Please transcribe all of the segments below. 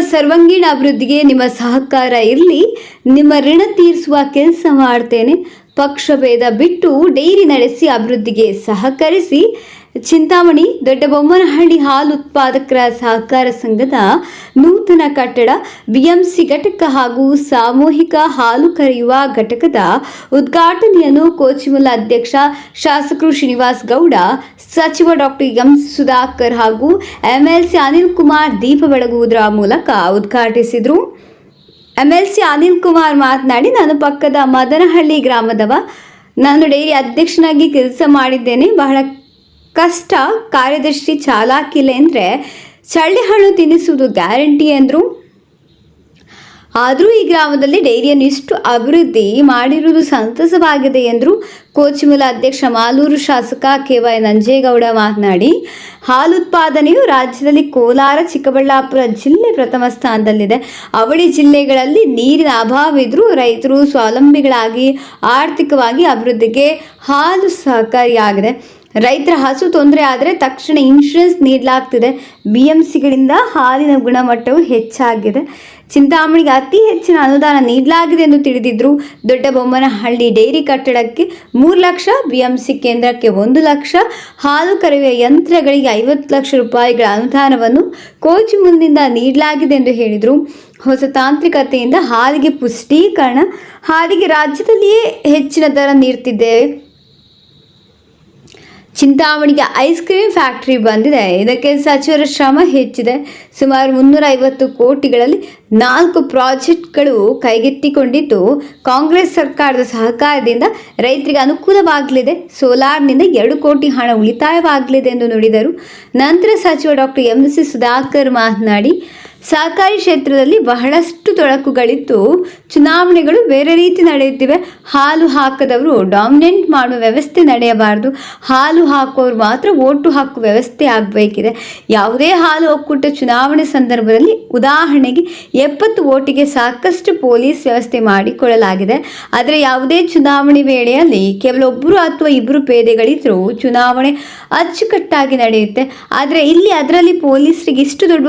ಸರ್ವಾಂಗೀಣ ಅಭಿವೃದ್ಧಿಗೆ ನಿಮ್ಮ ಸಹಕಾರ ಇರಲಿ. ನಿಮ್ಮ ಋಣ ತೀರಿಸುವ ಕೆಲಸ ಮಾಡ್ತೇನೆ. ಪಕ್ಷಭೇದ ಬಿಟ್ಟು ಡೈರಿ ನಡೆಸಿ ಅಭಿವೃದ್ಧಿಗೆ ಸಹಕರಿಸಿ. ಚಿಂತಾಮಣಿ ದೊಡ್ಡಬೊಮ್ಮನಹಳ್ಳಿ ಹಾಲು ಉತ್ಪಾದಕರ ಸಹಕಾರ ಸಂಘದ ನೂತನ ಕಟ್ಟಡ ಬಿಎಂಸಿ ಘಟಕ ಹಾಗೂ ಸಾಮೂಹಿಕ ಹಾಲು ಕರೆಯುವ ಘಟಕದ ಉದ್ಘಾಟನೆಯನ್ನು ಕೋಚಿಮುಲ ಅಧ್ಯಕ್ಷ ಶಾಸಕರು ಶ್ರೀನಿವಾಸ್ ಗೌಡ, ಸಚಿವ ಡಾಕ್ಟರ್ ಎಂ ಸುಧಾಕರ್ ಹಾಗೂ ಎಂಎಲ್ಸಿ ಅನಿಲ್ ಕುಮಾರ್ ದೀಪ ಬೆಳಗುವುದರ ಮೂಲಕ ಉದ್ಘಾಟಿಸಿದರು. ಎಂಎಲ್ಸಿ ಅನಿಲ್ ಕುಮಾರ್ ಮಾತನಾಡಿ, ನಾನು ಪಕ್ಕದ ಮದನಹಳ್ಳಿ ಗ್ರಾಮದವ. ನಾನು ಡೈರಿ ಅಧ್ಯಕ್ಷನಾಗಿ ಕೆಲಸ ಮಾಡಿದ್ದೇನೆ. ಬಹಳ ಕಷ್ಟ ಕಾರ್ಯದರ್ಶಿ ಚಾಲಾಕಿಲ್ಲ ಅಂದರೆ ಚಳ್ಳಿ ಹಣ್ಣು ತಿನ್ನಿಸುವುದು ಗ್ಯಾರಂಟಿ ಅಂದರು. ಆದರೂ ಈ ಗ್ರಾಮದಲ್ಲಿ ಡೈರಿಯನ್ನು ಇಷ್ಟು ಅಭಿವೃದ್ಧಿ ಮಾಡಿರುವುದು ಸಂತಸವಾಗಿದೆ ಎಂದರು ಕೋಚಿಮುಲ ಅಧ್ಯಕ್ಷ ಮಾಲೂರು ಶಾಸಕ ಕೆ ವೈ ನಂಜೇಗೌಡ ಮಾತನಾಡಿ, ಹಾಲು ಉತ್ಪಾದನೆಯು ರಾಜ್ಯದಲ್ಲಿ ಕೋಲಾರ, ಚಿಕ್ಕಬಳ್ಳಾಪುರ ಜಿಲ್ಲೆ ಪ್ರಥಮ ಸ್ಥಾನದಲ್ಲಿದೆ. ಅವಳಿ ಜಿಲ್ಲೆಗಳಲ್ಲಿ ನೀರಿನ ಅಭಾವವಿದ್ದರೂ ರೈತರು ಸ್ವಾವಲಂಬಿಗಳಾಗಿ ಆರ್ಥಿಕವಾಗಿ ಅಭಿವೃದ್ಧಿಗೆ ಹಾಲು ಸಹಕಾರಿಯಾಗಿದೆ. ರೈತರ ಹಸು ತೊಂದರೆ ಆದರೆ ತಕ್ಷಣ ಇನ್ಶೂರೆನ್ಸ್ ನೀಡಲಾಗ್ತಿದೆ. ಬಿ ಎಂ ಸಿಗಳಿಂದ ಹಾಲಿನ ಗುಣಮಟ್ಟವು ಹೆಚ್ಚಾಗಿದೆ. ಚಿಂತಾಮಣಿಗೆ ಅತಿ ಹೆಚ್ಚಿನ ಅನುದಾನ ನೀಡಲಾಗಿದೆ ಎಂದು ತಿಳಿದಿದ್ರು. ದೊಡ್ಡಬೊಮ್ಮನಹಳ್ಳಿ ಡೈರಿ ಕಟ್ಟಡಕ್ಕೆ ಮೂರು ಲಕ್ಷ ಬಿ ಎಂ ಸಿ ಕೇಂದ್ರಕ್ಕೆ ಒಂದು ಲಕ್ಷ. ಹಾಲು ಕರೆಯುವ ಯಂತ್ರಗಳಿಗೆ ಐವತ್ತು ಲಕ್ಷ ರೂಪಾಯಿಗಳ ಅನುದಾನವನ್ನು ಕೋಚ್ ಮುಂದಿನಿಂದ ನೀಡಲಾಗಿದೆ ಎಂದು ಹೇಳಿದರು. ಹೊಸ ತಾಂತ್ರಿಕತೆಯಿಂದ ಹಾಲಿಗೆ ಪುಷ್ಟೀಕರಣ, ಹಾಲಿಗೆ ರಾಜ್ಯದಲ್ಲಿಯೇ ಹೆಚ್ಚಿನ ದರ ನೀಡ್ತಿದ್ದೇವೆ. ಚಿಂತಾಮಣಿಗೆ ಐಸ್ ಕ್ರೀಮ್ ಫ್ಯಾಕ್ಟರಿ ಬಂದಿದೆ. ಇದಕ್ಕೆ ಸಚಿವರ ಶ್ರಮ ಹೆಚ್ಚಿದೆ. ಸುಮಾರು ಮುನ್ನೂರ ಐವತ್ತು ಕೋಟಿಗಳಲ್ಲಿ ನಾಲ್ಕು ಪ್ರಾಜೆಕ್ಟ್ಗಳು ಕೈಗೆತ್ತಿಕೊಂಡಿದ್ದು, ಕಾಂಗ್ರೆಸ್ ಸರ್ಕಾರದ ಸಹಕಾರದಿಂದ ರೈತರಿಗೆ ಅನುಕೂಲವಾಗಲಿದೆ. ಸೋಲಾರ್ನಿಂದ ಎರಡು ಕೋಟಿ ಹಣ ಉಳಿತಾಯವಾಗಲಿದೆ ಎಂದು ನುಡಿದರು. ನಂತರ ಸಚಿವ ಡಾಕ್ಟರ್ ಎಂ ಸಿ ಸುಧಾಕರ್ ಮಾತನಾಡಿ ಸಹಕಾರಿ ಕ್ಷೇತ್ರದಲ್ಲಿ ಬಹಳಷ್ಟು ತೊಡಕುಗಳಿದ್ದು ಚುನಾವಣೆಗಳು ಬೇರೆ ರೀತಿ ನಡೆಯುತ್ತಿವೆ. ಹಾಲು ಹಾಕದವರು ಡಾಮಿನೆಂಟ್ ಮಾಡುವ ವ್ಯವಸ್ಥೆ ನಡೆಯಬಾರದು. ಹಾಲು ಹಾಕುವವರು ಮಾತ್ರ ಓಟು ಹಾಕುವ ವ್ಯವಸ್ಥೆ ಆಗಬೇಕಿದೆ. ಯಾವುದೇ ಹಾಲು ಒಕ್ಕೂಟ ಚುನಾವಣೆ ಸಂದರ್ಭದಲ್ಲಿ ಉದಾಹರಣೆಗೆ ಎಪ್ಪತ್ತು ಓಟಿಗೆ ಸಾಕಷ್ಟು ಪೊಲೀಸ್ ವ್ಯವಸ್ಥೆ ಮಾಡಿಕೊಳ್ಳಲಾಗಿದೆ. ಆದರೆ ಯಾವುದೇ ಚುನಾವಣೆ ವೇಳೆಯಲ್ಲಿ ಕೇವಲ ಒಬ್ಬರು ಅಥವಾ ಇಬ್ಬರು ಪೇದೆಗಳಿದ್ದರೂ ಚುನಾವಣೆ ಅಚ್ಚುಕಟ್ಟಾಗಿ ನಡೆಯುತ್ತೆ. ಆದರೆ ಇಲ್ಲಿ ಅದರಲ್ಲಿ ಪೊಲೀಸರಿಗೆ ಇಷ್ಟು ದೊಡ್ಡ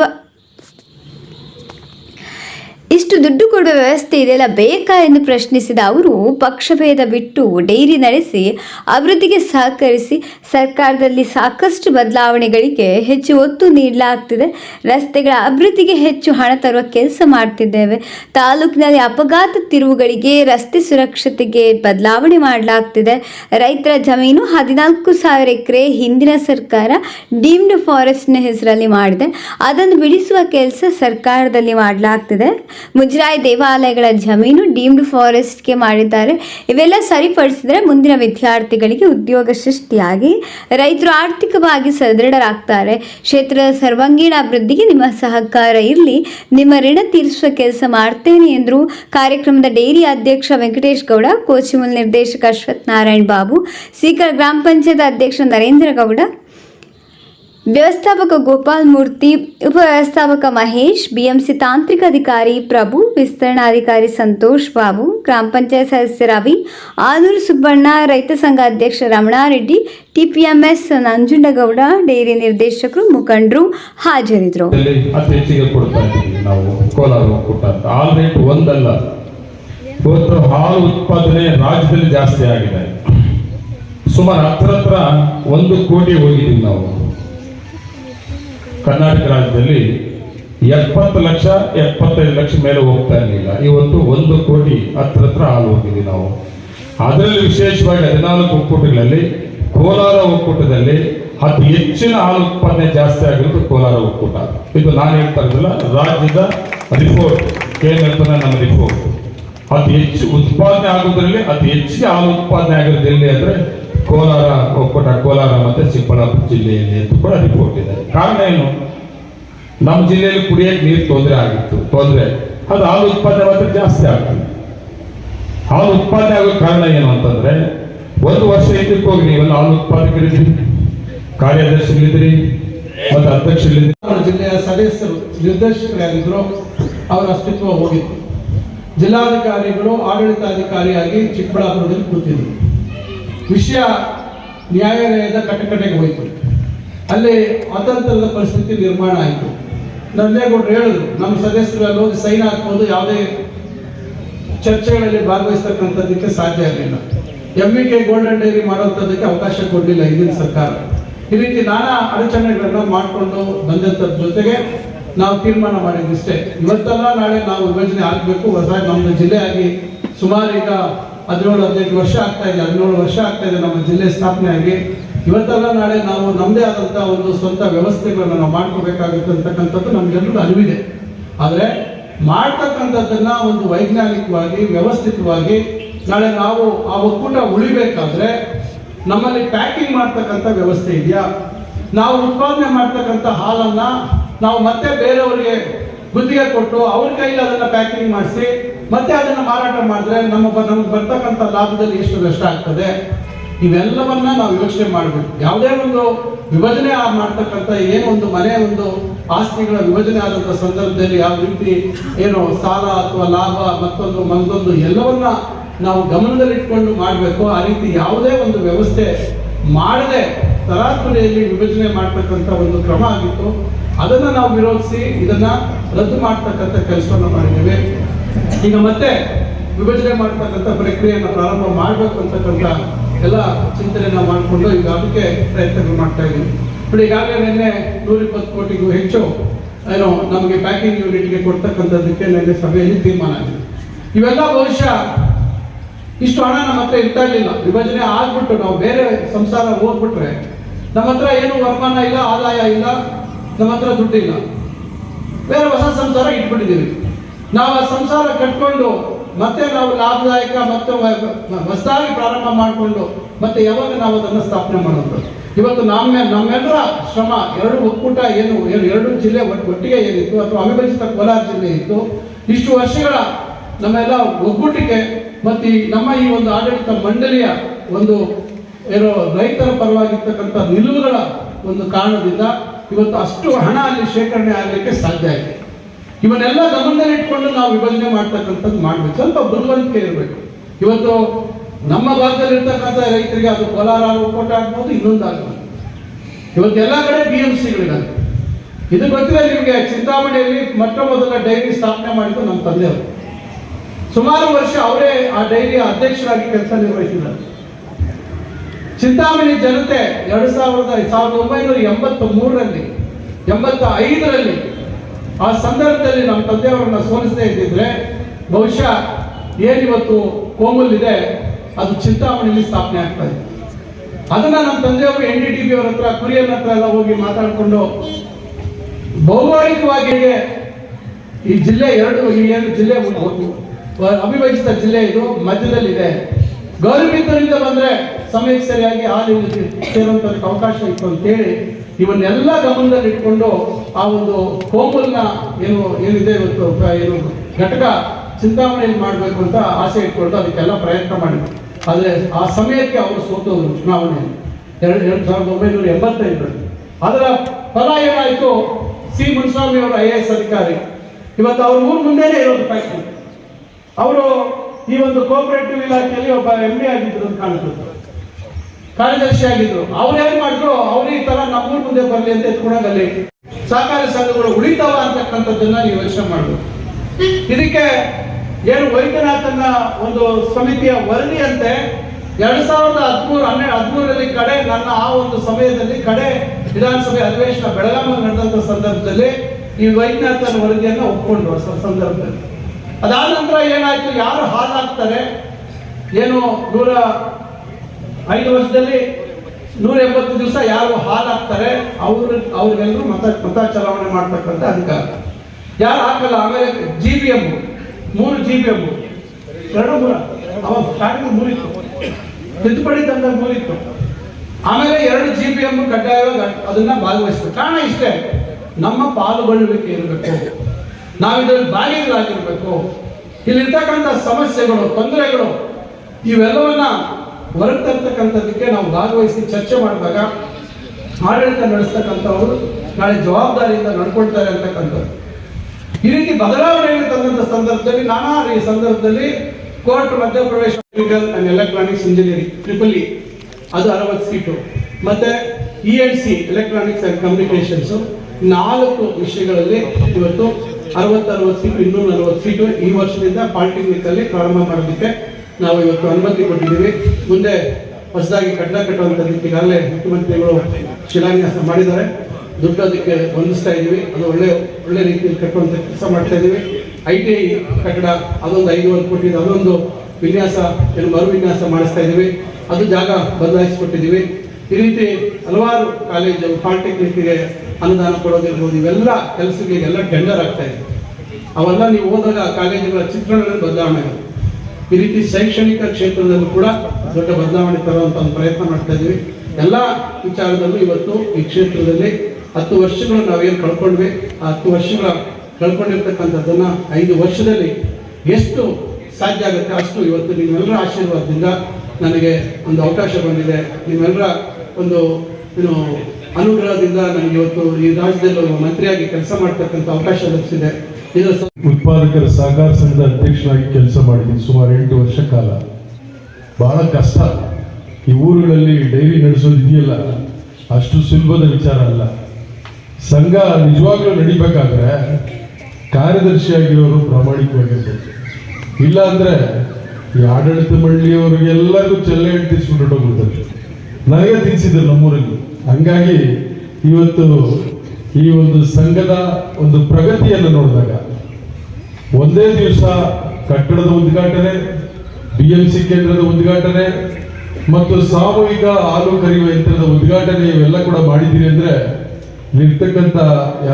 ಇಷ್ಟು ದುಡ್ಡು ಕೊಡುವ ವ್ಯವಸ್ಥೆ ಇದೆಲ್ಲ ಬೇಕಾ ಎಂದು ಪ್ರಶ್ನಿಸಿದ ಅವರು, ಪಕ್ಷಭೇದ ಬಿಟ್ಟು ಡೈರಿ ನಡೆಸಿ, ಅಭಿವೃದ್ಧಿಗೆ ಸಹಕರಿಸಿ ಸರ್ಕಾರದಲ್ಲಿ ಸಾಕಷ್ಟು ಬದಲಾವಣೆಗಳಿಗೆ ಹೆಚ್ಚು ಒತ್ತು ನೀಡಲಾಗ್ತಿದೆ. ರಸ್ತೆಗಳ ಅಭಿವೃದ್ಧಿಗೆ ಹೆಚ್ಚು ಹಣ ತರುವ ಕೆಲಸ ಮಾಡ್ತಿದ್ದೇವೆ. ತಾಲೂಕಿನಲ್ಲಿ ಅಪಘಾತ ತಿರುವುಗಳಿಗೆ ರಸ್ತೆ ಸುರಕ್ಷತೆಗೆ ಬದಲಾವಣೆ ಮಾಡಲಾಗ್ತಿದೆ. ರೈತರ ಜಮೀನು ಹದಿನಾಲ್ಕು ಸಾವಿರ ಎಕರೆ ಹಿಂದಿನ ಸರ್ಕಾರ ಡೀಮ್ಡ್ ಫಾರೆಸ್ಟ್ನ ಹೆಸರಲ್ಲಿ ಮಾಡಿದೆ. ಅದನ್ನು ಬಿಡಿಸುವ ಕೆಲಸ ಸರ್ಕಾರದಲ್ಲಿ ಮಾಡಲಾಗ್ತಿದೆ. ಮುಜರಾಯಿ ದೇವಾಲಯಗಳ ಜಮೀನು ಡೀಮ್ಡ್ ಫಾರೆಸ್ಟ್ಗೆ ಮಾಡಿದ್ದಾರೆ. ಇವೆಲ್ಲ ಸರಿಪಡಿಸಿದರೆ ಮುಂದಿನ ವಿದ್ಯಾರ್ಥಿಗಳಿಗೆ ಉದ್ಯೋಗ ಸೃಷ್ಟಿಯಾಗಿ ರೈತರು ಆರ್ಥಿಕವಾಗಿ ಸದೃಢರಾಗ್ತಾರೆ. ಕ್ಷೇತ್ರದ ಸರ್ವಾಂಗೀಣ ಅಭಿವೃದ್ಧಿಗೆ ನಿಮ್ಮ ಸಹಕಾರ ಇರಲಿ. ನಿಮ್ಮ ಋಣ ತೀರಿಸುವ ಕೆಲಸ ಮಾಡ್ತೇನೆ ಎಂದರು. ಕಾರ್ಯಕ್ರಮದ ಡೈರಿ ಅಧ್ಯಕ್ಷ ವೆಂಕಟೇಶ್ ಗೌಡ, ಕೋಚಿಮೂಲ್ ನಿರ್ದೇಶಕ ಅಶ್ವಥ್ ನಾರಾಯಣ್ ಬಾಬು ಸೀಕರ್ ಗ್ರಾಮ ಪಂಚಾಯತ್ ಅಧ್ಯಕ್ಷ ನರೇಂದ್ರ ಗೌಡ ವ್ಯವಸ್ಥಾಪಕ ಗೋಪಾಲ್ ಮೂರ್ತಿ, ಉಪವ್ಯವಸ್ಥಾಪಕ ಮಹೇಶ್, ಬಿಎಂಸಿ ತಾಂತ್ರಿಕ ಅಧಿಕಾರಿ ಪ್ರಭು, ವಿಸ್ತರಣಾಧಿಕಾರಿ ಸಂತೋಷ್ ಬಾಬು, ಗ್ರಾಮ ಪಂಚಾಯತ್ ಸದಸ್ಯ ರವಿ, ಆನೂರು ಸುಬ್ಬಣ್ಣ, ರೈತ ಸಂಘ ಅಧ್ಯಕ್ಷ ರಮಣಾರೆಡ್ಡಿ, ಟಿಪಿಎಂಎಸ್ ನಂಜುಂಡಗೌಡ, ಡೈರಿ ನಿರ್ದೇಶಕರು ಮುಖಂಡರು ಹಾಜರಿದ್ದರು. ಹಾಲು ಉತ್ಪಾದನೆ ರಾಜ್ಯದಲ್ಲಿ ಜಾಸ್ತಿ ಆಗಿದೆ. ಸುಮಾರು ಹತ್ರ ಹತ್ರ ಒಂದು ಕೋಟಿ ಹೋಗಿದ್ದೀವಿ ನಾವು. ಕರ್ನಾಟಕ ರಾಜ್ಯದಲ್ಲಿ ಎಪ್ಪತ್ತು ಲಕ್ಷ, ಎಪ್ಪತ್ತೈದು ಲಕ್ಷ ಮೇಲೆ ಹೋಗ್ತಾ ಇರಲಿಲ್ಲ. ಇವತ್ತು ಒಂದು ಕೋಟಿ ಹತ್ರ ಹತ್ರ ಹಾಲು ಹೋಗಿದ್ವಿ ನಾವು. ಅದರಲ್ಲಿ ವಿಶೇಷವಾಗಿ ಹದಿನಾಲ್ಕು ಒಕ್ಕೂಟಗಳಲ್ಲಿ, ಕೋಲಾರ ಒಕ್ಕೂಟದಲ್ಲಿ ಅತಿ ಹೆಚ್ಚಿನ ಹಾಲು ಉತ್ಪಾದನೆ ಜಾಸ್ತಿ ಆಗಿರೋದು ಕೋಲಾರ ಒಕ್ಕೂಟ. ಇದು ನಾನು ಹೇಳ್ತಾ ಇರಲಿಲ್ಲ ರಾಜ್ಯದ ರಿಪೋರ್ಟ್ ಕೇಂದ್ರ ನಮ್ಮ ರಿಪೋರ್ಟ್ ಅತಿ ಹೆಚ್ಚು ಉತ್ಪಾದನೆ ಆಗೋದ್ರಲ್ಲಿ, ಅತಿ ಹೆಚ್ಚಿಗೆ ಹಾಲು ಉತ್ಪಾದನೆ ಆಗಿರೋದು ಎಲ್ಲಿ ಅಂದ್ರೆ ಕೋಲಾರ ಒಕ್ಕೂಟ, ಕೋಲಾರ ಮತ್ತು ಚಿಕ್ಕಬಳ್ಳಾಪುರ ಜಿಲ್ಲೆಯಲ್ಲಿ ಅಂತ ಕೂಡ ರಿಪೋರ್ಟ್ ಇದೆ. ಕಾರಣ ಏನು? ನಮ್ಮ ಜಿಲ್ಲೆಯಲ್ಲಿ ಕುಡಿಯಕ್ಕೆ ನೀರು ತೊಂದರೆ ಆಗಿತ್ತು, ತೊಂದರೆ. ಅದು ಹಾಲು ಉತ್ಪಾದನೆ ಮಾತ್ರ ಜಾಸ್ತಿ ಆಗ್ತದೆ ಹಾಲು ಉತ್ಪಾದನೆ ಆಗೋ ಕಾರಣ ಏನು ಅಂತಂದ್ರೆ, ಒಂದು ವರ್ಷ ಹಿಂದಕ್ಕೆ ಹೋಗಿ ನೀವೆಲ್ಲ ಹಾಲು ಉತ್ಪಾದಕರಿದ್ರಿ ಕಾರ್ಯದರ್ಶಿಗಳಿದ್ರಿ ಮತ್ತು ಅಧ್ಯಕ್ಷರಿದ್ರಿ ಜಿಲ್ಲೆಯ ಸದಸ್ಯರು, ನಿರ್ದೇಶಕರಾಗಿದ್ರು, ಅವರ ಅಸ್ತಿತ್ವ ಹೋಗಿತ್ತು. ಜಿಲ್ಲಾಧಿಕಾರಿಗಳು, ಆಡಳಿತಾಧಿಕಾರಿಯಾಗಿ ಚಿಕ್ಕಬಳ್ಳಾಪುರದಲ್ಲಿ ಕೂತಿದ್ರು. ವಿಷಯ ನ್ಯಾಯಾಲಯದ ಕಟಕಟೆಗೆ ಹೋಯಿತು. ಅಲ್ಲಿ ಅತಂತ್ರದ ಪರಿಸ್ಥಿತಿ ನಿರ್ಮಾಣ ಆಯಿತು. ನಂಜೇಗೌಡರು ಹೇಳಿದ್ರು, ನಮ್ಮ ಸದಸ್ಯರು ಅಲ್ಲಿ ಹೋಗಿ ಸೈನ್ ಹಾಕ್ಬೋದು, ಯಾವುದೇ ಚರ್ಚೆಗಳಲ್ಲಿ ಭಾಗವಹಿಸ್ತಕ್ಕಂಥದ್ದಕ್ಕೆ ಸಾಧ್ಯ ಆಗಲಿಲ್ಲ M V K golden dairy ಮಾಡುವಂಥದ್ದಕ್ಕೆ ಅವಕಾಶ ಕೊಡಲಿಲ್ಲ ಹಿಂದಿನ ಸರ್ಕಾರ. ಈ ರೀತಿ ನಾನಾ ಅಡಚಣೆಗಳನ್ನು ಮಾಡಿಕೊಂಡು ಬಂದಂಥದ್ರ ಜೊತೆಗೆ ನಾವು ತೀರ್ಮಾನ ಮಾಡಿದ್ದಿಷ್ಟೇ ಇವತ್ತಲ್ಲ ನಾಳೆ ನಾವು ವಿಭಜನೆ ಆಗಬೇಕು. ಹೊಸ ನಮ್ಮ ಜಿಲ್ಲೆಯಾಗಿ ಸುಮಾರು ಈಗ ಹದಿನೇಳು, ಹದಿನೈದು ವರ್ಷ ಆಗ್ತಾ ಇದೆ. ಹದಿನೇಳು ವರ್ಷ ಆಗ್ತಾ ಇದೆ ನಮ್ಮ ಜಿಲ್ಲೆ ಸ್ಥಾಪನೆ ಆಗಿ ಇವತ್ತಲ್ಲ ನಾಳೆ ನಾವು ನಮ್ಮದೇ ಆದಂಥ ಒಂದು ಸ್ವಂತ ವ್ಯವಸ್ಥೆಗಳನ್ನು ನಾವು ಮಾಡ್ಕೋಬೇಕಾಗುತ್ತೆ ಅಂತಕ್ಕಂಥದ್ದು ನಮ್ಗೆಲ್ಲರೂ ಅರಿವಿದೆ. ಆದರೆ ಮಾಡ್ತಕ್ಕಂಥದ್ದನ್ನು ಒಂದು ವೈಜ್ಞಾನಿಕವಾಗಿ, ವ್ಯವಸ್ಥಿತವಾಗಿ ನಾಳೆ ನಾವು ಆ ಒಕ್ಕೂಟ ಉಳಿಬೇಕಾದ್ರೆ ನಮ್ಮಲ್ಲಿ ಪ್ಯಾಕಿಂಗ್ ಮಾಡ್ತಕ್ಕಂಥ ವ್ಯವಸ್ಥೆ ಇದೆಯಾ? ನಾವು ಉತ್ಪಾದನೆ ಮಾಡ್ತಕ್ಕಂಥ ಹಾಲನ್ನ ನಾವು ಮತ್ತೆ ಬೇರೆಯವರಿಗೆ ಗುತ್ತಿಗೆ ಕೊಟ್ಟು ಅವ್ರ ಕೈಲಿ ಅದನ್ನ ಪ್ಯಾಕಿಂಗ್ ಮಾಡಿಸಿ ಮತ್ತೆ ಅದನ್ನ ಮಾರಾಟ ಮಾಡಿದ್ರೆ ನಮ್ಮ ನಮ್ಗೆ ಬರ್ತಕ್ಕಂಥ ಲಾಭದಲ್ಲಿ ಎಷ್ಟು ನಷ್ಟ ಆಗ್ತದೆ? ಇವೆಲ್ಲವನ್ನ ನಾವು ಯೋಚನೆ ಮಾಡಬೇಕು. ಯಾವುದೇ ಒಂದು ವಿಭಜನೆ ಮಾಡ್ತಕ್ಕಂಥ ಏನೋ ಒಂದು ಮನೆ, ಒಂದು ಆಸ್ತಿಗಳ ವಿಭಜನೆ ಆದಂಥ ಸಂದರ್ಭದಲ್ಲಿ ಯಾವ ರೀತಿ ಏನು ಸಾಲ ಅಥವಾ ಲಾಭ, ಮತ್ತೊಂದು ಮತ್ತೊಂದು ಎಲ್ಲವನ್ನ ನಾವು ಗಮನದಲ್ಲಿಟ್ಕೊಂಡು ಮಾಡಬೇಕು, ಆ ರೀತಿ ಯಾವುದೇ ಒಂದು ವ್ಯವಸ್ಥೆ ಮಾಡದೆ ತರಾತುರಿಯಲ್ಲಿ ವಿಭಜನೆ ಮಾಡ್ತಕ್ಕಂಥ ಒಂದು ಕ್ರಮ ಆಗಿತ್ತು. ಅದನ್ನ ನಾವು ವಿರೋಧಿಸಿ ಇದನ್ನ ರದ್ದು ಮಾಡ್ತಕ್ಕಂಥ ಕೆಲಸವನ್ನು ಮಾಡಿದ್ದೇವೆ. ಈಗ ಮತ್ತೆ ವಿಭಜನೆ ಮಾಡ್ತಕ್ಕಂಥ ಪ್ರಕ್ರಿಯೆಯನ್ನು ಪ್ರಾರಂಭ ಮಾಡಬೇಕು ಅಂತಕ್ಕಂಥ ಎಲ್ಲ ಚಿಂತನೆನ ಮಾಡಿಕೊಂಡು ಈಗ ಅದಕ್ಕೆ ಪ್ರಯತ್ನಗಳು ಮಾಡ್ತಾ ಇದ್ದೀನಿ. ನೋಡಿ, ಈಗಾಗಲೇ ನಿನ್ನೆ ನೂರ ಇಪ್ಪತ್ತು ಕೋಟಿಗೂ ಹೆಚ್ಚು, ಏನೋ ನಮಗೆ ಪ್ಯಾಕಿಂಗ್ ಯೂನಿಟ್ಗೆ ಕೊಡ್ತಕ್ಕಂಥದ್ದಕ್ಕೆ ನಿನ್ನೆ ಸಭೆಯಲ್ಲಿ ತೀರ್ಮಾನ ಆಗಿದೆ. ಇವೆಲ್ಲ ಬಹುಶಃ ಇಷ್ಟು ಹಣ ನಮ್ಮ ಹತ್ರ ಇರ್ತಾ ಇರಲಿಲ್ಲ. ವಿಭಜನೆ ಆಗ್ಬಿಟ್ಟು ನಾವು ಬೇರೆ ಸಂಸಾರ ಹೋಗ್ಬಿಟ್ರೆ ನಮ್ಮ ಹತ್ರ ಏನು ವರಮಾನ ಇಲ್ಲ, ಆದಾಯ ಇಲ್ಲ, ನಮ್ಮ ಹತ್ರ ದುಡ್ಡಿಲ್ಲ. ಬೇರೆ ಹೊಸ ಸಂಸಾರ ಇಟ್ಬಿಟ್ಟಿದ್ದೀವಿ. ನಾವು ಆ ಸಂಸಾರ ಕಟ್ಕೊಂಡು ಮತ್ತೆ ನಾವು ಲಾಭದಾಯಕ ಮತ್ತು ಹೊಸದಾಗಿ ಪ್ರಾರಂಭ ಮಾಡಿಕೊಂಡು ಮತ್ತೆ ಯಾವಾಗ ನಾವು ಅದನ್ನು ಸ್ಥಾಪನೆ ಮಾಡೋದು? ಇವತ್ತು ನಮ್ಮ ನಮ್ಮೆಲ್ಲರ ಶ್ರಮ, ಎರಡು ಒಕ್ಕೂಟ ಏನು ಎರಡು ಜಿಲ್ಲೆ ಒಟ್- ಒಟ್ಟಿಗೆ ಏನಿತ್ತು ಅಥವಾ ಅವಿಭಜಿತ ಕೋಲಾರ ಜಿಲ್ಲೆ ಇತ್ತು, ಇಷ್ಟು ವರ್ಷಗಳ ನಮ್ಮೆಲ್ಲ ಒಗ್ಗೂಟಿಗೆ ಮತ್ತು ನಮ್ಮ ಈ ಒಂದು ಆಡಳಿತ ಮಂಡಳಿಯ ಒಂದು ಏನೋ ರೈತರ ಪರವಾಗಿರ್ತಕ್ಕಂಥ ನಿಲುವುಗಳ ಒಂದು ಕಾರಣದಿಂದ ಇವತ್ತು ಅಷ್ಟು ಹಣ ಅಲ್ಲಿ ಶೇಖರಣೆ ಆಗಲಿಕ್ಕೆ ಸಾಧ್ಯ ಆಗಿದೆ. ಇವನ್ನೆಲ್ಲ ಗಮನದಲ್ಲಿ ಇಟ್ಕೊಂಡು ನಾವು ವಿಭಜನೆ ಮಾಡ್ತಕ್ಕಂಥದ್ದು ಮಾಡ್ಬೇಕು. ಸ್ವಲ್ಪ ಬುದ್ಧಿವಂತಿಕೆ ಇರಬೇಕು. ಇವತ್ತು ನಮ್ಮ ಭಾಗದಲ್ಲಿ ಇರ್ತಕ್ಕಂಥ ರೈತರಿಗೆ ಅದು ಕೋಲಾರ ಒಕ್ಕೂಟ ಆಗ್ಬೋದು, ಇನ್ನೊಂದು ಆಗ್ಬೋದು ಇವತ್ತು ಎಲ್ಲ ಕಡೆ ಬಿ ಎಂ ಸಿಗಳಿದ್ದಾರೆ ಇದು ಗೊತ್ತಿಲ್ಲ ನಿಮಗೆ, ಚಿಂತಾಮಣಿಯಲ್ಲಿ ಮೊಟ್ಟ ಮೊದಲ ಡೈರಿ ಸ್ಥಾಪನೆ ಮಾಡಿದ್ದು ನಮ್ಮ ತಂದೆಯವರು. ಸುಮಾರು ವರ್ಷ ಅವರೇ ಆ ಡೈರಿಯ ಅಧ್ಯಕ್ಷರಾಗಿ ಕೆಲಸ ನಿರ್ವಹಿಸಿದ್ದಾರೆ. ಚಿಂತಾಮಣಿ ಜನತೆ ಎರಡು ಸಾವಿರದ ಸಾವಿರದ ಒಂಬೈನೂರ ಎಂಬತ್ತ ಮೂರರಲ್ಲಿ ಎಂಬತ್ತ ಐದರಲ್ಲಿ ಆ ಸಂದರ್ಭದಲ್ಲಿ ನಮ್ಮ ತಂದೆಯವರನ್ನ ಸೋಲಿಸದೇ ಇದ್ದಿದ್ರೆ ಬಹುಶಃ ಏನಿವತ್ತು ಕೋಮಲ್ ಇದೆ, ಅದು ಚಿಂತಾಮಣಿಯಲ್ಲಿ ಸ್ಥಾಪನೆ ಆಗ್ತಾ ಇದೆ. ಅದನ್ನ ನಮ್ಮ ತಂದೆಯವರು ಎನ್ ಡಿ ಟಿ ಬಿ ಅವ್ರ ಹತ್ರ, ಕುರಿಯನ್ ಹತ್ರ ಎಲ್ಲ ಹೋಗಿ ಮಾತಾಡಿಕೊಂಡು ಭೌಗೋಳಿಕವಾಗಿ ಈ ಜಿಲ್ಲೆ ಎರಡು, ಈ ಎರಡು ಜಿಲ್ಲೆ ಅವಿಭಜಿತ ಜಿಲ್ಲೆ ಇದು ಮಧ್ಯದಲ್ಲಿದೆ. ಗೌರವಿತರಿಂದ ಬಂದ್ರೆ ಸಮಯಕ್ಕೆ ಸರಿಯಾಗಿ ಹಾಲು ಸೇರುವಂತದಕ್ಕೆ ಅವಕಾಶ ಇತ್ತು ಅಂತೇಳಿ ಇವನ್ನೆಲ್ಲ ಗಮನದಲ್ಲಿ ಇಟ್ಕೊಂಡು ಆ ಒಂದು ಕೋಮಲ್ನ ಏನು, ಏನಿದೆ ಇವತ್ತು ಏನು ಘಟಕ ಚಿಂತಾಮಣೆಯಲ್ಲಿ ಮಾಡಬೇಕು ಅಂತ ಆಸೆ ಇಟ್ಕೊಂಡು ಅದಕ್ಕೆಲ್ಲ ಪ್ರಯತ್ನ ಮಾಡಿದ್ರು. ಆದರೆ ಆ ಸಮಯಕ್ಕೆ ಅವರು ಸೋತೋದ್ರು ಚುನಾವಣೆಯಲ್ಲಿ. ಎರಡು ಎರಡು ಸಾವಿರದ ಒಂಬೈನೂರ ಎಂಬತ್ತೈದರಲ್ಲಿ. ಅದರ ಫಲ ಏನಾಯಿತು ಸಿ ಮುನ್ಸ್ವಾಮಿ ಅವರು ಐ ಎ ಎಸ್ ಅಧಿಕಾರಿ. ಇವತ್ತು ಅವ್ರ ಊರು ಮುಂದೆನೇ ಇರೋದು ಫ್ಯಾಕ್ಟ್ರಿ ಅವರು ಈ ಒಂದು ಕೋಆಪರೇಟಿವ್ ಇಲಾಖೆಯಲ್ಲಿ ಒಬ್ಬ ಎಂ ಎ ಆಗಿದ್ರು ಅಂತ ಕಾಣಿಸುತ್ತೆ ಕಾರ್ಯದರ್ಶಿ ಆಗಿದ್ರು ಅವ್ರು ಏನ್ ಮಾಡಿದ್ರು? ಅವ್ರು ಈ ತರ ನಮ್ಮೂರ್ ಮುಂದೆ ಬರಲಿ ಅಂತ ಎತ್ಕೊಂಡಲ್ಲಿ ಸಹಕಾರ ಸಂಘಗಳು ಉಳಿತಾವ ಅಂತಕ್ಕಂಥದ್ದನ್ನ ನೀವು ಯೋಚನೆ ಮಾಡಿದ್ರು ಇದಕ್ಕೆ ಏನು ವೈದ್ಯನಾಥನ ಒಂದು ಸಮಿತಿಯ ವರದಿಯಂತೆ ಎರಡ್ ಸಾವಿರದ ಹದಿಮೂರು, ಹನ್ನೆರಡು, ಹದಿಮೂರರಲ್ಲಿ ಕಡೆ ನನ್ನ ಆ ಒಂದು ಸಮಯದಲ್ಲಿ ಕಡೆ ವಿಧಾನಸಭೆ ಅಧಿವೇಶನ ಬೆಳಗಾವಿ ನಡೆದಂತ ಸಂದರ್ಭದಲ್ಲಿ ಈ ವೈದ್ಯನಾಥನ ವರದಿಯನ್ನು ಒಪ್ಕೊಂಡ್ರು ಸಂದರ್ಭದಲ್ಲಿ. ಅದಾದ ನಂತರ ಏನಾಯ್ತು? ಯಾರು ಹಾಲಾಗ್ತಾರೆ? ಏನು ನೂರ ಐದು ವರ್ಷದಲ್ಲಿ ನೂರ ಎಂಬತ್ತು ದಿವಸ ಯಾರು ಹಾಲಾಗ್ತಾರೆ, ಅವ್ರ ಅವ್ರಿಗೆಲ್ಲರೂ ಮತ ಮತ ಚಲಾವಣೆ ಮಾಡ್ತಕ್ಕಂಥ ಅಧಿಕಾರ. ಯಾರು ಹಾಕಲ್ಲ? ಆಮೇಲೆ ಜಿ ಬಿ ಎಂ ಮೂರು ಜಿ ಬಿ ಎಂ ಎರಡು ಮೂರ ಅವಾಗ ಸ್ಟಾರ್ಟಿಂಗ್ ಮೂರಿತ್ತು ತಿದ್ದುಪಡಿ ತಂದ ಮೂರಿತ್ತು ಆಮೇಲೆ ಎರಡು ಜಿ ಬಿ ಎಂ ಕಡ್ಡಾಯವಾಗಿ ಅದನ್ನ ಭಾಗವಹಿಸ್ಬೇಕು ಕಾರಣ ಇಷ್ಟೇ. ನಮ್ಮ ಪಾಲ್ಗೊಳ್ಳುವಿಕೆ ಇರಬೇಕು. ನಾವು ಇದರಲ್ಲಿ ಭಾಗಿಗಳಾಗಿರ್ಬೇಕು. ಇಲ್ಲಿರ್ತಕ್ಕಂಥ ಸಮಸ್ಯೆಗಳು, ತೊಂದರೆಗಳು, ಇವೆಲ್ಲವನ್ನ ಹೊರಗೆ ತರ್ತಕ್ಕಂಥದ್ದಕ್ಕೆ ನಾವು ಭಾಗವಹಿಸಿ ಚರ್ಚೆ ಮಾಡಿದಾಗ ಆಡಳಿತ ನಡೆಸ್ತಕ್ಕಂಥವ್ರು ನಾಳೆ ಜವಾಬ್ದಾರಿಯಿಂದ ನಡ್ಕೊಳ್ತಾರೆ ಅಂತಕ್ಕಂಥದ್ದು. ಈ ರೀತಿ ಬದಲಾವಣೆಯನ್ನು ತಂದಂತ ಸಂದರ್ಭದಲ್ಲಿ ನಾನಾ ಈ ಸಂದರ್ಭದಲ್ಲಿ court ಮಧ್ಯಪ್ರವೇಶ and electronics engineering triple E ಅದು ಅರವತ್ತು ಸೀಟು. ಮತ್ತೆ E N C electronics and communications ನಾಲ್ಕು ವಿಷಯಗಳಲ್ಲಿ ಇವತ್ತು ಅರವತ್ತರವತ್ತು ಸೀಟು, ಇನ್ನೂರ ನಲವತ್ತು ಸೀಟು ಈ ವರ್ಷದಿಂದ ಪಾಲಿಟೆಕ್ನಿಕ್ ಅಲ್ಲಿ ಪ್ರಾರಂಭ ಮಾಡೋದಕ್ಕೆ ನಾವು ಇವತ್ತು ಅನುಮತಿ ಕೊಟ್ಟಿದ್ದೀವಿ. ಮುಂದೆ ಹೊಸದಾಗಿ ಕಟ್ಟಡ ಕಟ್ಟುವಂಥದ್ದಕ್ಕೆ ಈಗಾಗಲೇ ಮುಖ್ಯಮಂತ್ರಿಗಳು ಶಿಲಾನ್ಯಾಸ ಮಾಡಿದ್ದಾರೆ. ದುಡ್ಡು ಅದಕ್ಕೆ ಹೊಂದಿಸ್ತಾ ಇದ್ದೀವಿ. ಅದು ಒಳ್ಳೆ ಒಳ್ಳೆ ರೀತಿಯಲ್ಲಿ ಕಟ್ಟುವಂಥ ಕೆಲಸ ಮಾಡ್ತಾ ಇದ್ದೀವಿ. ಐ ಟಿ ಐ ಕಟ್ಟಡ, ಅದೊಂದು ಐದುವರೆ ಕೋಟಿ. ಅದೊಂದು ವಿನ್ಯಾಸ, ಏನು ಮರು ವಿನ್ಯಾಸ ಮಾಡಿಸ್ತಾ ಇದ್ದೀವಿ. ಅದು ಜಾಗ ಬದಲಾಯಿಸಿಕೊಟ್ಟಿದ್ದೀವಿ. ಈ ರೀತಿ ಹಲವಾರು ಕಾಲೇಜು ಪಾಲಿಟೆಕ್ನಿಕ್ಗೆ ಅನುದಾನ ಕೊಡೋದಿರ್ಬೋದು, ಇವೆಲ್ಲ ಕೆಲಸಗಳಿಗೆಲ್ಲ ಟೆಂಡರ್ ಆಗ್ತಾ ಇದೆ. ಅವೆಲ್ಲ ನೀವು ಹೋದಾಗ ಕಾಲೇಜುಗಳ ಚಿತ್ರಗಳಲ್ಲಿ ಬದಲಾವಣೆ ಈ ರೀತಿ ಶೈಕ್ಷಣಿಕ ಕ್ಷೇತ್ರದಲ್ಲೂ ಕೂಡ ದೊಡ್ಡ ಬದಲಾವಣೆ ತರುವಂತ ಒಂದು ಪ್ರಯತ್ನ ಮಾಡ್ತಾ ಇದ್ದೀವಿ. ಎಲ್ಲ ವಿಚಾರದಲ್ಲೂ ಇವತ್ತು ಈ ಕ್ಷೇತ್ರದಲ್ಲಿ ಹತ್ತು ವರ್ಷಗಳು ನಾವೇನು ಕಳ್ಕೊಂಡ್ವಿ, ಆ ಹತ್ತು ವರ್ಷಗಳ ಕಳ್ಕೊಂಡಿರ್ತಕ್ಕಂಥದ್ದನ್ನ ಐದು ವರ್ಷದಲ್ಲಿ ಎಷ್ಟು ಸಾಧ್ಯ ಆಗುತ್ತೆ ಅಷ್ಟು ಇವತ್ತು ನಿಮ್ಮೆಲ್ಲರ ಆಶೀರ್ವಾದದಿಂದ ನನಗೆ ಒಂದು ಅವಕಾಶ ಬಂದಿದೆ. ನಿಮ್ಮೆಲ್ಲರ ಒಂದು, ಏನು, ಅನುಗ್ರಹದಿಂದ ನನಗೆ ಇವತ್ತು ಈ ರಾಜ್ಯದಲ್ಲಿ ಮಂತ್ರಿಯಾಗಿ ಕೆಲಸ ಮಾಡ್ತಕ್ಕಂಥ ಅವಕಾಶ ಲಭಿಸಿದೆ. ಇದರ ಸ- ಉತ್ಪಾದಕರ ಸಹಕಾರ ಸಂಘದ ಅಧ್ಯಕ್ಷರಾಗಿ ಕೆಲಸ ಮಾಡಿದ್ದೀನಿ ಸುಮಾರು ಎಂಟು ವರ್ಷ ಕಾಲ. ಬಹಳ ಕಷ್ಟ. ಈ ಊರುಗಳಲ್ಲಿ ಡೈರಿ ನಡೆಸೋದು ಇದೆಯಲ್ಲ? ಅಷ್ಟು ಸುಲಭದ ವಿಚಾರ ಅಲ್ಲ. ಸಂಘ ನಿಜವಾಗ್ಲೂ ನಡಿಬೇಕಾದ್ರೆ ಕಾರ್ಯದರ್ಶಿಯಾಗಿರೋರು ಪ್ರಾಮಾಣಿಕವಾಗಿರ್ಬೇಕು. ಇಲ್ಲ ಅಂದ್ರೆ ಈ ಆಡಳಿತ ಮಂಡಳಿಯವರಿಗೆಲ್ಲರಿಗೂ ಚೆಲ್ಲೆ ತಿನ್ಸ್ಬಿಟ್ಟು ಹೋಗ್ಬಿಡ್ತಾರೆ. ನನಗೆ ತಿನ್ಸಿದ್ರು ನಮ್ಮೂರಲ್ಲಿ. ಹಂಗಾಗಿ ಇವತ್ತು ಈ ಒಂದು ಸಂಘದ ಒಂದು ಪ್ರಗತಿಯನ್ನು ನೋಡಿದಾಗ ಒಂದೇ ದಿವಸ ಕಟ್ಟಡದ ಉದ್ಘಾಟನೆ ಬಿ ಕೇಂದ್ರದ ಉದ್ಘಾಟನೆ ಮತ್ತು ಸಾಮೂಹಿಕ ಹಾಲು ಕರೆಯುವ ಯಂತ್ರದ ಉದ್ಘಾಟನೆ ಇವೆಲ್ಲ ಕೂಡ ಮಾಡಿದ್ದೀರಿ ಅಂದ್ರೆ ಇಲ್ಲಿರ್ತಕ್ಕಂಥ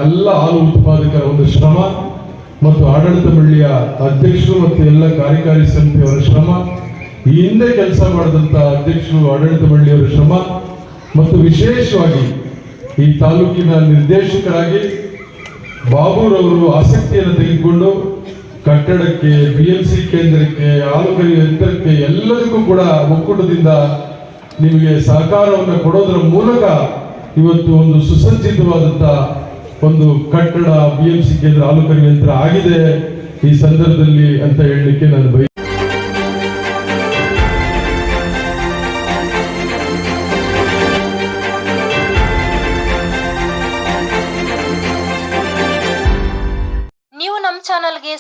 ಎಲ್ಲ ಹಾಲು ಉತ್ಪಾದಕರ ಒಂದು ಶ್ರಮ ಮತ್ತು ಆಡಳಿತ ಮಂಡಳಿಯ ಅಧ್ಯಕ್ಷರು ಮತ್ತು ಎಲ್ಲ ಕಾರ್ಯಕಾರಿ ಸಮಿತಿಯವರ ಶ್ರಮ, ಈ ಹಿಂದೆ ಕೆಲಸ ಮಾಡಿದಂಥ ಅಧ್ಯಕ್ಷರು, ಆಡಳಿತ ಮಂಡಳಿಯವರ ಶ್ರಮ ಮತ್ತು ವಿಶೇಷವಾಗಿ ಈ ತಾಲೂಕಿನ ನಿರ್ದೇಶಕರಾಗಿ ಬಾಬುರವರು ಆಸಕ್ತಿಯನ್ನು ತೆಗೆದುಕೊಂಡು ಕಟ್ಟಡಕ್ಕೆ ಬಿ ಎಲ್ ಸಿ ಕೇಂದ್ರಕ್ಕೆ ಕರೆಯುವ ಯಂತ್ರಕ್ಕೆ ಎಲ್ಲದಕ್ಕೂ ಕೂಡ ಒಕ್ಕೂಟದಿಂದ ನಿಮಗೆ ಸಹಕಾರವನ್ನು ಕೊಡೋದರ ಮೂಲಕ ಇವತ್ತು ಒಂದು ಸುಸಜ್ಜಿತವಾದಂಥ ಒಂದು ಕಟ್ಟಡ ಬಿ ಎಂ ಸಿ ಕೇಂದ್ರ ಆಲೂಕರಿ ಯಂತ್ರ ಆಗಿದೆ. ಈ ಸಂದರ್ಭದಲ್ಲಿ ಅಂತ ಹೇಳಲಿಕ್ಕೆ ನಾನು ಬಯ